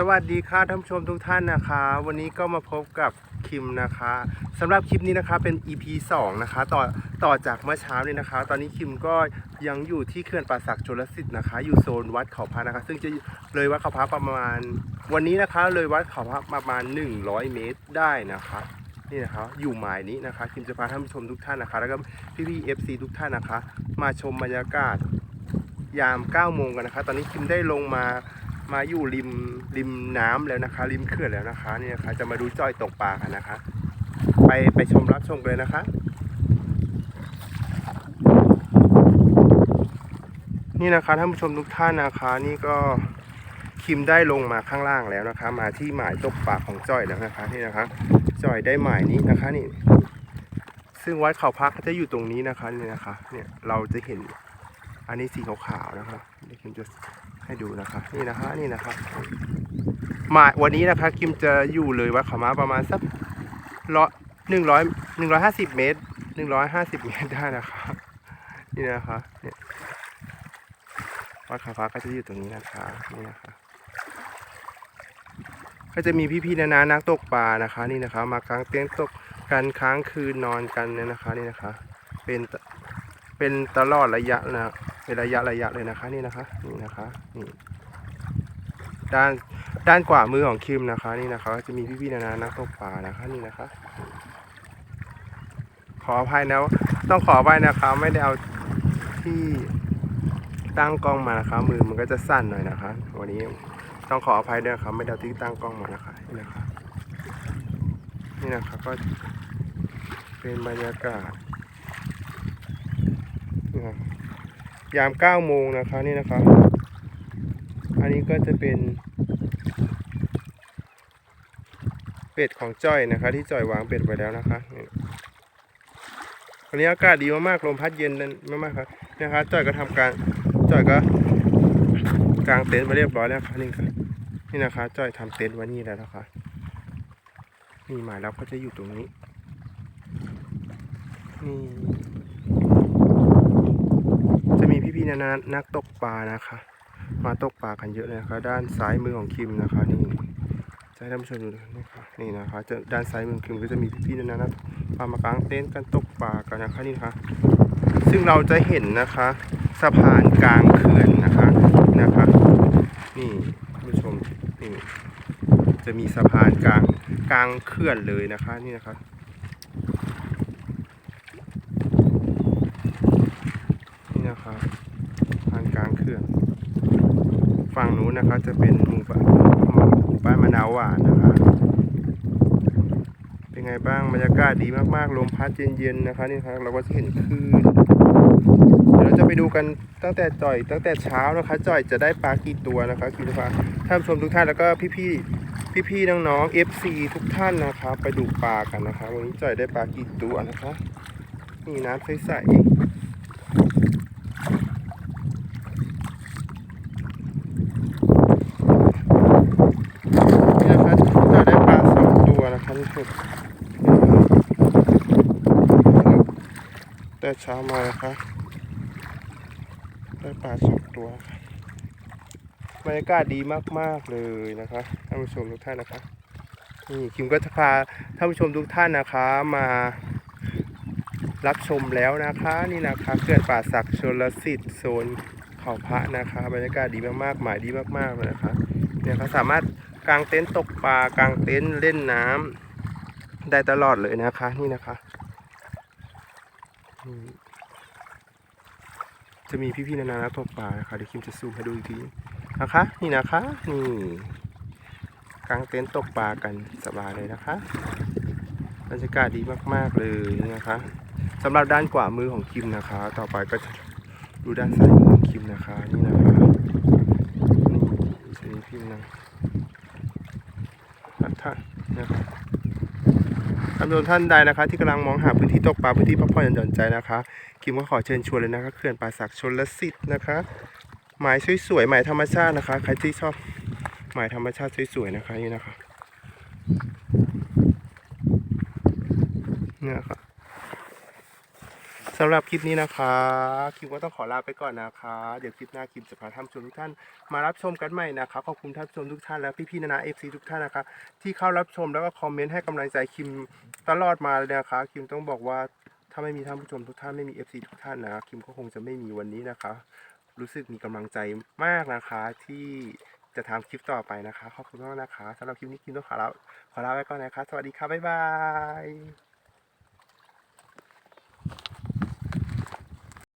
สวัสดีค่ะท่านผู้ชมทุกท่านนะคะ วันนี้ก็มาพบกับคิมนะคะสำหรับคลิปนี้นะคะเป็น EP 2 นะคะ ต่อต่อจากเมื่อเช้านี้นะคะ ตอนนี้คิมก็ยังอยู่ที่เขื่อนป่าสักชลสิทธิ์นะคะ อยู่โซนวัดเขาพระนะคะ ซึ่งจะเลยวัดเขาพระประมาณ วันนี้นะคะ เลยวัดเขาพระประมาณ 100 เมตรได้นะคะนี่นะคะอยู่หมายนี้นะคะคิมจะพาท่านผู้ชมทุกท่านนะคะ แล้วก็พี่ๆ FC ทุกท่านนะคะ มาชมบรรยากาศยาม9โมงกันนะคะ ตอนนี้คิมได้ลงมา มาอยู่ริมริมน้ำแล้วนะคะ ริมเขื่อนแล้วนะคะนี่นะคะ จะมาดูจ้อยตกปลากันนะคะ ไปไปชมรับชมกันเลยนะคะ นี่นะคะท่านผู้ชมทุกท่านนะคะ นี่ก็คิมได้ลงมาข้างล่างแล้วนะคะ มาที่หมายตกปลาของจ้อยแล้วนะคะนี่นะคะจ้อยได้หมายนี้นะคะนี่ ซึ่งวัดเขาพักจะอยู่ตรงนี้นะคะนี่นะคะ เนี่ยเราจะเห็นอันนี้สีขาวๆนะคะเดี๋ยวคิมจะ ให้ดูนะคะนี่นะคะนี่นะคะมาวันนี้นะคะคิมจะอยู่เลยวัดเขามาประมาณสักร้อยหนึ่งร้อยหนึ่งร้อยห้าสิบเมตรหนึ่งร้อยห้าสิบเมตรได้นะคะนี่นะคะเนี่ยวัดขาพักก็จะอยู่ตรงนี้นะคะนี่นะคะก็จะมีพี่ๆนานานักตกปลานะคะ นี่นะคะ มากางเต็นท์ตกกันค้างคืนนอนกันเนี่ยนะคะ นี่นะคะ เป็นเป็นตลอดระยะนะ เป็นระยะระยะเลยนะคะนี่นะคะนี่นะคะนี่ด้านด้านขวามือของคิมนะคะ นี่นะคะ จะมีพี่ๆนานานักตกปลานะคะนี่นะคะ ขออภัยนะต้องขออภัยนะคะ ไม่ได้เอาที่ตั้งกล้องมานะคะ มือมันก็จะสั่นหน่อยนะคะ วันนี้ต้องขออภัยด้วยครับไม่ได้เอาที่ตั้งกล้องมานะคะนี่นะคะนี่นะคะก็เป็นบรรยากาศ นะครับ ยาม9โมงนะคะนี่นะคะ อันนี้ก็จะเป็น เป็ดของจ้อยนะคะ ที่จ้อยวางเป็ดไว้แล้วนะคะวันนี้อากาศดีมากๆลมพัดเย็นมากๆครับนะคะจ้อยก็ทำการจ้อยก็กางเต็นท์มาเรียบร้อยแล้วค่ะนี่ค่ะนี่นะคะจ้อยทำเต็นท์ไว้นี่แล้วนะคะนี่หมายรับก็จะอยู่ตรงนี้นี่ นะนะนักตกปลานะคะ มาตกปลากันเยอะเลยนะคะด้านซ้ายมือของคิมนะคะนี่จะให้ท่านผู้ชมดูนะคะนี่นะคะจะด้านซ้ายมือคิมก็จะมีพี่ๆนะนะนักปลามากางเต็นท์กันตกปลากันนะคะนี่นะคะซึ่งเราจะเห็นนะคะสะพานกลางเขื่อนนะคะนะคะ นี่ท่านผู้ชมนี่จะมีสะพานกลางกลางเขื่อนเลยนะคะนี่นะคะ นี่นะครับทางกลางเขื่อน ฝั่งนู้นนะครับจะเป็นหมู่บ้านหมู่บ้านมะนาวหวานนะคะเป็นไงบ้างบรรยากาศดีมากๆลมพัดเย็นๆนะคะนี่ครับเราก็จะเห็นคลื่นเดี๋ยวเราจะไปดูกันตั้งแต่จ่อยตั้งแต่เช้านะคะ จ่อยจะได้ปลากี่ตัวนะคะคือว่าท่านผู้ชมทุกท่านแล้วก็พี่ๆพี่ๆน้องๆ FC ทุกท่านนะคะไปดูปลากันนะคะวันนี้จ่อยได้ปลากี่ตัวนะคะนี่น้ำใสๆ นี่นะคะเราได้ปลาสองตัว นะคะทุกคนแต่เช้ามานะคะได้ปลาสองตัวบรรยากาศดีมาก ๆ เลยนะคะท่านผู้ชมทุกท่านนะคะนี่คิมก็จะพาท่านผู้ชมทุกท่านนะคะมารับชมแล้วนะคะนี่นะคะเขื่อนป่าศักดิ์ชลสิทธิ์โซนเขาพระนะคะบรรยากาศดีมากๆหมายดีมากๆเลยนะคะเนี่ยเขาสามารถกางเต็นท์ตกปลากางเต็นท์เล่นน้ำ ได้ตลอดเลยนะคะ นี่นะคะ จะมีพี่ๆนานานักตกปลานะคะเดี๋ยวคิมจะซูมให้ดูอีกทีนะคะ นี่นะคะนี่กางเต็นท์ตกปลากันสบายเลยนะคะบรรยากาศดีมากๆเลยนะคะสำหรับด้านขวามือของคิมนะคะ ต่อไปก็จะดูด้านซ้ายมือของคิมนะคะนี่นะคะนี่จะมีพี่นะท่านนะครับ ท่านท่านใดนะคะ ที่กำลังมองหาพื้นที่ตกปลาพื้นที่พักผ่อนหย่อนใจนะคะกิมก็ขอเชิญชวนเลยนะคะเขื่อนป่าศักชนลสิทธิ์นะคะหมายสวยๆหมายธรรมชาตินะคะ ใครที่ชอบหมายธรรมชาติสวยๆนะคะนี่นะคะเนี่ยค่ะ สำหรับคลิปนี้นะคะ คิมก็ต้องขอลาไปก่อนนะคะ เดี๋ยวคลิปหน้าคิมจะพาท่านชมทุกท่านมารับชมกันใหม่นะคะ ขอบคุณท่านผู้ชมทุกท่านและพี่ๆนานาเอฟซีทุกท่านนะคะ ที่เข้ารับชมแล้วก็คอมเมนต์ให้กำลังใจคิมตลอดมาเลยนะคะ คิมต้องบอกว่าถ้าไม่มีท่านผู้ชมทุกท่านไม่มี FC ทุกท่านนะ คิมก็คงจะไม่มีวันนี้นะคะ รู้สึกมีกำลังใจมากนะคะที่จะทำคลิปต่อไปนะคะ ขอบคุณมากนะคะสำหรับคลิปนี้คิมต้องขอลาขอลาไปก่อนนะคะ สวัสดีค่ะบ๊ายบาย